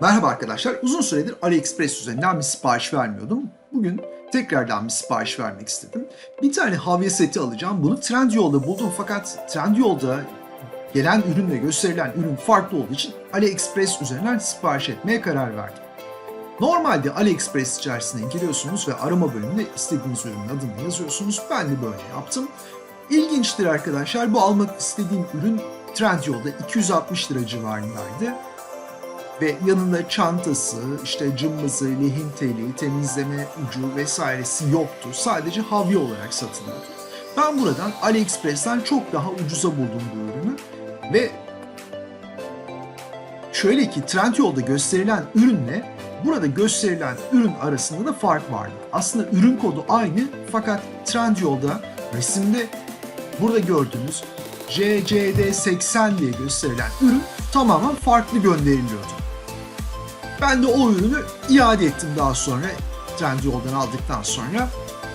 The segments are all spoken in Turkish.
Merhaba arkadaşlar. Uzun süredir AliExpress üzerinden bir sipariş vermiyordum. Bugün tekrardan bir sipariş vermek istedim. Bir tane havya seti alacağım. Bunu Trendyol'da buldum fakat Trendyol'da gelen ürünle gösterilen ürün farklı olduğu için AliExpress üzerinden sipariş etmeye karar verdim. Normalde AliExpress içerisine giriyorsunuz ve arama bölümünde istediğiniz ürünün adını yazıyorsunuz. Ben de böyle yaptım. İlginçtir arkadaşlar. Bu almak istediğim ürün Trendyol'da 260 lira civarındaydı ve yanında çantası, işte cımbızı, lehim teli, temizleme ucu vesairesi yoktu. Sadece havya olarak satılıyordu. Ben buradan AliExpress'ten çok daha ucuza buldum bu ürünü ve şöyle ki Trendyol'da gösterilen ürünle burada gösterilen ürün arasında da fark vardı. Aslında ürün kodu aynı fakat Trendyol'da resimde burada gördüğünüz CCD80 diye gösterilen ürün tamamen farklı gönderiliyordu. Ben de o ürünü iade ettim daha sonra Trendyol'dan aldıktan sonra.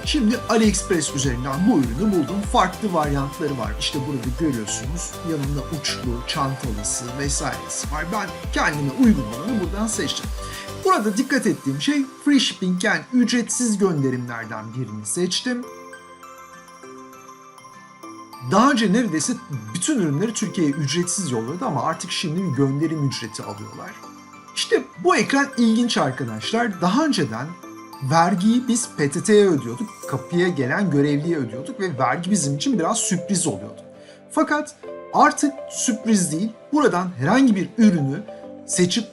Şimdi AliExpress üzerinden bu ürünü buldum. Farklı varyantları var. İşte burada görüyorsunuz. Yanında uçlu, çantalısı vesairesi var. Ben kendime uygun olanı buradan seçtim. Burada dikkat ettiğim şey free shipping yani ücretsiz gönderimlerden birini seçtim. Daha önce neredeyse bütün ürünleri Türkiye'ye ücretsiz yolluyordu ama artık şimdi bir gönderim ücreti alıyorlar. İşte bu ekran ilginç arkadaşlar. Daha önceden vergiyi biz PTT'ye ödüyorduk. Kapıya gelen görevliye ödüyorduk ve vergi bizim için biraz sürpriz oluyordu. Fakat artık sürpriz değil. Buradan herhangi bir ürünü seçip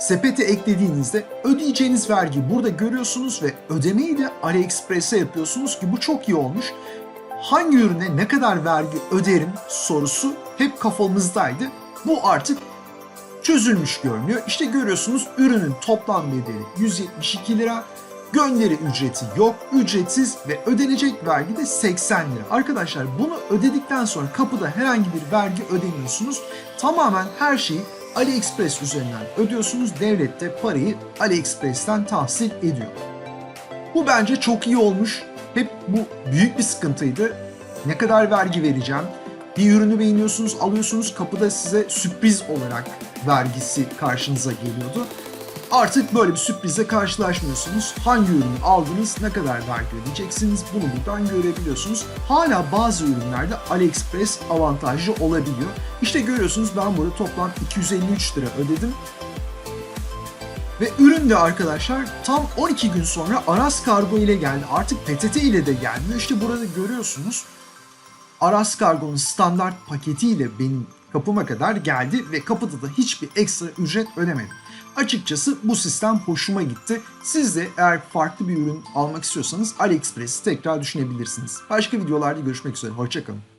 sepete eklediğinizde ödeyeceğiniz vergi burada görüyorsunuz ve ödemeyi de AliExpress'e yapıyorsunuz ki bu çok iyi olmuş. Hangi ürüne ne kadar vergi öderim sorusu hep kafamızdaydı. Bu artık çözülmüş görünüyor. İşte görüyorsunuz ürünün toplam bedeli 172 lira. Gönderi ücreti yok, ücretsiz ve ödenecek vergi de 80 lira. Arkadaşlar bunu ödedikten sonra kapıda herhangi bir vergi ödemiyorsunuz. Tamamen her şeyi AliExpress üzerinden ödüyorsunuz. Devlet de parayı AliExpress'ten tahsil ediyor. Bu bence çok iyi olmuş. Hep bu büyük bir sıkıntıydı. Ne kadar vergi vereceğim? Bir ürünü beğeniyorsunuz, alıyorsunuz, kapıda size sürpriz olarak vergisi karşınıza geliyordu. Artık böyle bir sürprizle karşılaşmıyorsunuz. Hangi ürünü aldınız, ne kadar vergi ödeyeceksiniz bunu buradan görebiliyorsunuz. Hala bazı ürünlerde AliExpress avantajlı olabiliyor. İşte görüyorsunuz ben burada toplam 253 lira ödedim. Ve ürün de arkadaşlar tam 12 gün sonra Aras Kargo ile geldi. Artık PTT ile de gelmiyor. İşte burada görüyorsunuz Aras Kargo'nun standart paketiyle benim kapıma kadar geldi ve kapıda da hiçbir ekstra ücret ödemedim. Açıkçası bu sistem hoşuma gitti. Siz de eğer farklı bir ürün almak istiyorsanız AliExpress'i tekrar düşünebilirsiniz. Başka videolarda görüşmek üzere. Hoşçakalın.